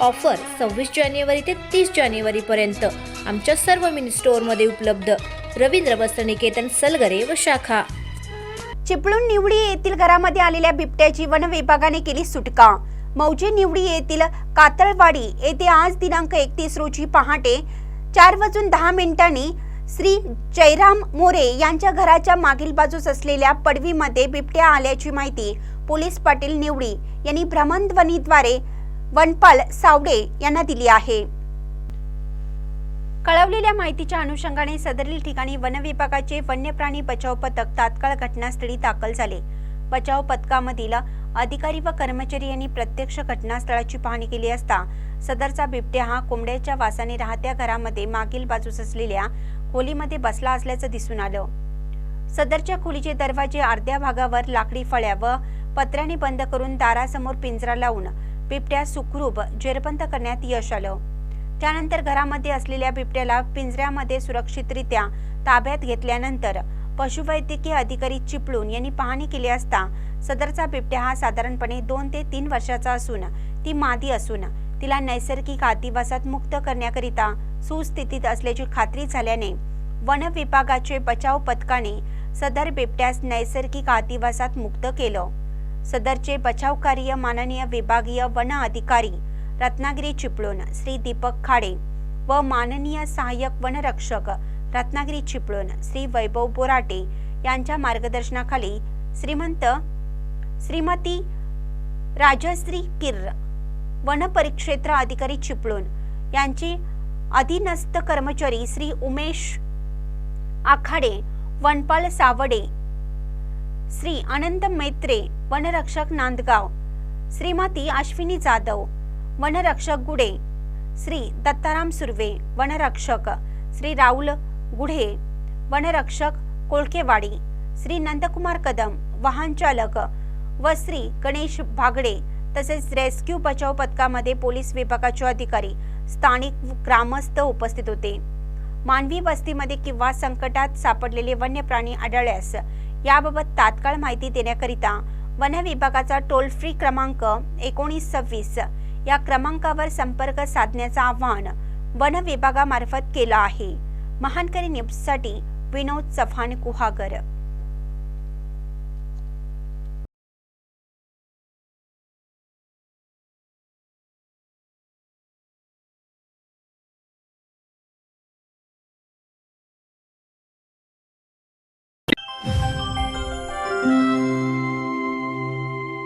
Offer सव्वीस जानेवारी ते तीस जानेवारीपर्यंत आमच्या सर्व मिनी स्टोअरमध्ये उपलब्ध. रवींद्र वस्त्रनिकेतन सलगरे व शाखा. चिपळूण निवडी येथील घरामध्ये आलेल्या बिबट्याची वन विभागाने केली सुटका. मौजे निवडी येथील कातळवाडी येथे आज दिनांक एकतीस रोजी पहाटे चार वाजून दहा मिनिटांनी श्री जयराम मोरे यांच्या घराच्या मागील बाजूस असलेल्या पडवीमध्ये बिबट्या आल्याची माहिती पोलीस पाटील निवडी यांनी भ्रमणध्वनीद्वारे वनपाल सावडे यांना दिली आहे. कळवलेल्या माहितीच्या अनुषंगाने सदरील ठिकाणी वनविभागाचे वन्यप्राणी बचाव पथक तात्काळ घटनास्थळी दाखल झाले. बचाव पथकामधील अधिकारी व कर्मचारी यांनी प्रत्यक्ष घटनास्थळाची पाहणी केली असता सदरचा बिबट्या हा कोंबड्याच्या वासाने राहत्या घरामध्ये मागील बाजूस असलेल्या खोलीमध्ये बसला असल्याचं दिसून आलं. सदरच्या खोलीचे दरवाजे अर्ध्या भागावर लाकडी फळ्या व पत्र्याने बंद करून दारासमोर पिंजरा लावून बिबट्या सुखरूप जेरबंद करण्यात यश आलं. त्यानंतर घरामध्ये असलेल्या बिबट्याला पिंजऱ्यामध्ये सुरक्षितरित्या ताब्यात घेतल्यानंतर पशुवैद्यकीय अधिकारी चिपळूण यांनी पाहणी केली असता सदरचा बिबट्या हा साधारणपणे दोन ते तीन वर्षाचा असून ती मादी असून तिला नैसर्गिक आदिवासात मुक्त करण्याकरिता सुस्थितीत असल्याची खात्री झाल्याने वन विभागाचे बचाव पथकाने सदर बिबट्यास नैसर्गिक आदिवासात मुक्त केलं. सदरचे बचाव कार्य माननीय विभागीय वन अधिकारी रत्नागिरी चिपळूण श्री दीपक खाडे व माननीय सहाय्यक वनरक्षक रत्नागिरी चिपळूण श्री वैभव बोराटे यांच्या मार्गदर्शनाखाली श्रीमंत श्रीमती राजश्री किर्र वन परिक्षेत्र अधिकारी चिपळूण यांची अधीनस्थ कर्मचारी श्री उमेश आखाडे वनपाल सावडे श्री अनंत मैत्रे वनरक्षक नांदगाव. श्रीमती अश्विनी जाधव वनरक्षक गुडे श्री दत्ताराम सुर्वे वनरक्षक. श्री राहुल गुढे वनरक्षक कोळकेवाडी. श्री नंदकुमार कदम वाहन चालक व श्री गणेश भागडे तसेच रेस्क्यू बचाव पथकामध्ये पोलीस विभागाचे अधिकारी स्थानिक ग्रामस्थ उपस्थित होते. मानवी वस्तीमध्ये किंवा संकटात सापडलेले वन्य प्राणी आढळल्यास याबाबत तात्काळ माहिती देण्याकरिता वन विभागाचा टोल फ्री क्रमांक एकोणीस सव्वीस. या क्रमांकावर संपर्क साधण्याचं आवाहन वन विभागामार्फत केलं आहे. महानकरी न्यूजसाठी विनोद चव्हाण कुहागर